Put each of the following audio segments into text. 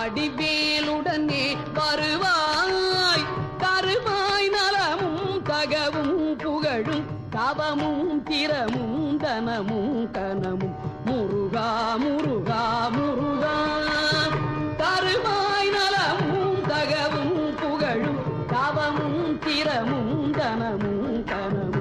வடிவேலுடனே வருவாய். தருவாய் நலமும் தகவும் புகழும் தவமும் திறமும் தனமும் கனமும். முருகா முருகா முருகா. தருவாய் நலமும் தகவும் புகழும் தவமும் திறமும் தனமும் கனமும்.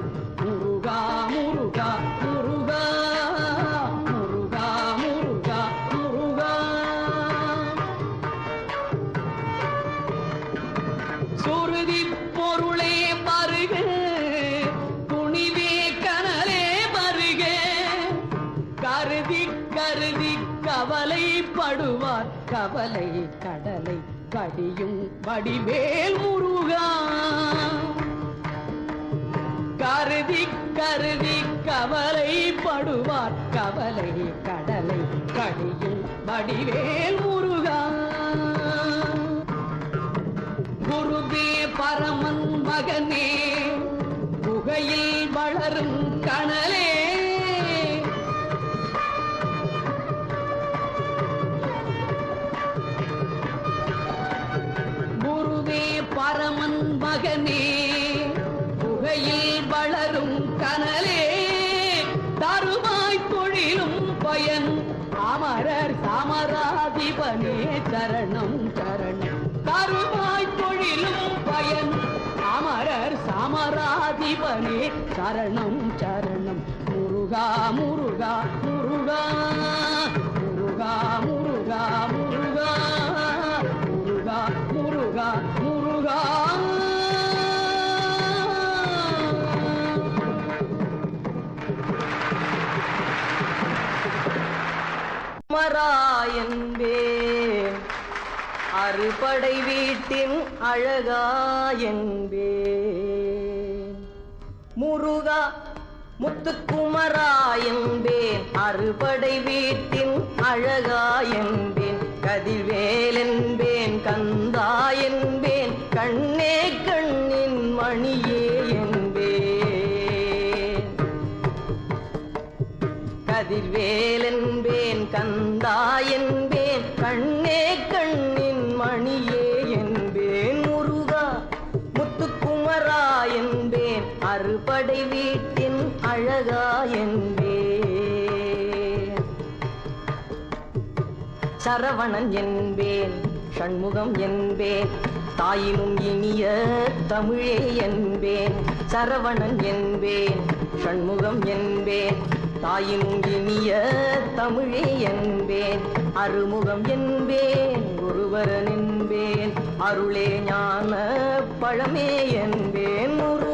கவலைப்படுவார் கவலை கடலை கடியும் வடிவேல் முருகா. கருதி கருதி கவலைப்படுவார் கவலை கடலை கடியும் வடிவேல் முருகா. குருவே பரமன் மகனே புகையில் வளரும் கணலே சரணம் சரணம். முருகா முருகா முருகா. முருகா முருகா முருகா. முருகா முருகா முருகா. மராயன்பேன் அறுபடை வீட்டின் அழகாயன்பே முருகா முத்துக்குமரா என்பேன். அறுபடை வீட்டின் அழகா என்பேன். கதிர்வேல் என்பேன் கந்தா என்பேன். கண்ணே கண்ணின் மணியே என்பேன். கதிர்வேலன் அறுபடை வீட்டின் அழகா என்பேன் சரவணன் என்பேன் சண்முகம் என்பேன் தாயினும் இனிய தமிழே என்பேன். சரவணன் என்பேன் சண்முகம் என்பேன் தாயினும் இனிய தமிழே என்பேன். அருமுகம் என்பேன் ஒருவரன் என்பேன் அருளே ஞான பழமே என்பேன். முருகா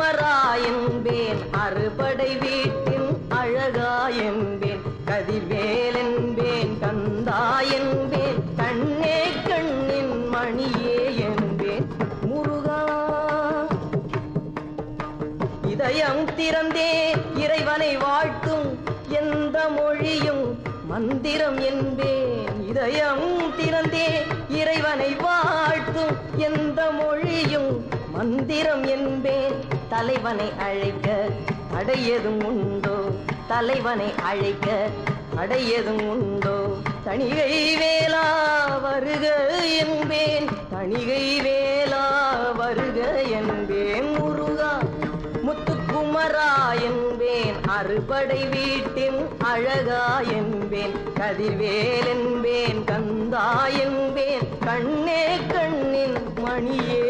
அமராயன்பேன் அறுபடை வீட்டின் அழகாயன்பேன் கதிர்வேலன்பேன் கந்தாயன்பேன் கண்ணே கண்ணின் மணியே என்பேன் முருகா. இதயம் திறந்தே இறைவனை வாழ்த்தும் எந்த மொழியும் மந்திரம் என்பேன். இதயம் திறந்தே இறைவனை வாழ்த்தும் எந்த மொழியும் மந்திரம் என்பேன். தலைவனை அழைக்க அடையதும் உண்டோ? தலைவனை அழைக்க அடையதும் உண்டோ? தணிகை வேளா வருக என்பேன். தணிகை வேளா வருக என்பேன். முருகா முத்துக்குமரா என்பேன். அறுபடை வீட்டின் அழகா என்பேன். கதிர்வேல் என்பேன். கந்தா என்பேன். கண்ணே கண்ணின் மணியே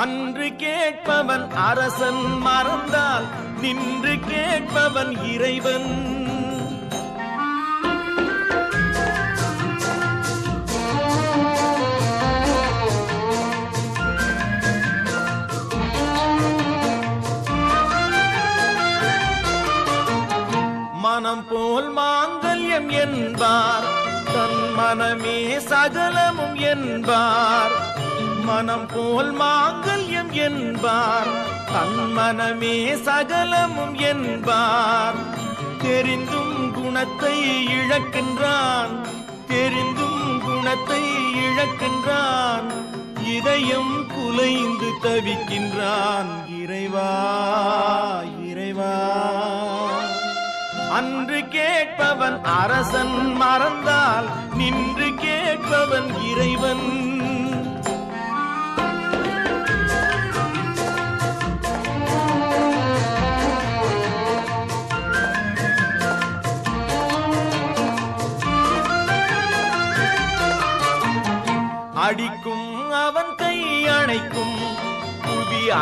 அன்று கேட்பவன் அரசன் மறந்தால் நின்று கேட்பவன் இறைவன். மனம் போல் மாங்கல்யம் என்பார் தன் மனமே சகலமும் என்பார். மனம் போல் மாங்கல்யம் என்பார். தன் மனமே சகலமும் என்பார். தெரிந்தும் குணத்தை இழக்கின்றான். தெரிந்தும் குணத்தை இழக்கின்றான். இதயம் குலைந்து தவிக்கின்றான். இறைவா இறைவா. அன்று கேட்பவன் அரசன் மறந்தால் நின்று கேட்பவன் இறைவன்.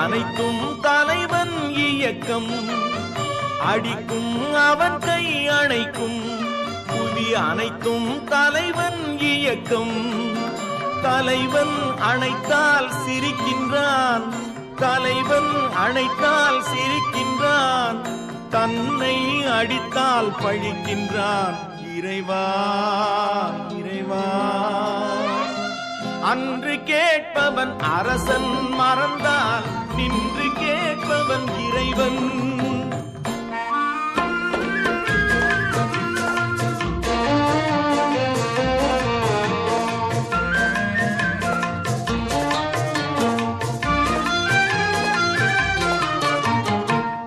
அனைத்தும் தலைவன் இயக்கம். அடிக்கும் அவன் கை அணைக்கும். புவி அனைத்தும் தலைவன் இயக்கம். தலைவன் அணைத்தால் சிரிக்கின்றான். தலைவன் அணைத்தால் சிரிக்கின்றான். தன்னை அடித்தால் பழிக்கின்றான். இறைவா இறைவா. அன்று கேட்பவன் அரசன் மறந்தால் நின்று கேட்பவன் இறைவன்.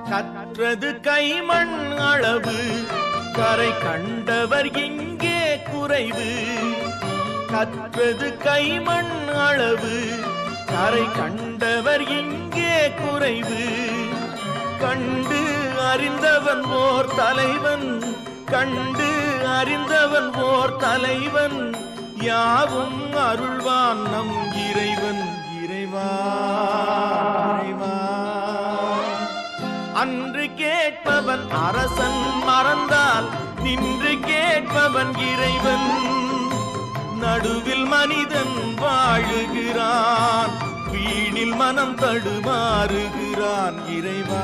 கற்றது கைமண் அளவு கரை கண்டவர் எங்கே குறைவு. கற்றது கைமண் அளவு கரை கண்டவர் இங்கே குறைவு. கண்டு அறிந்தவன் ஓர் தலைவன். கண்டு அறிந்தவன் ஓர் தலைவன். யாவும் அருள்வான் நம் இறைவன். இறைவா இறைவா. அன்று கேட்பவன் அரசன் மறந்தால் நின்று கேட்பவன் இறைவன். நடுவில் மனிதன் வாழுகிறான். வீணில் மனம் தடுமாறுகிறான் இறைவா.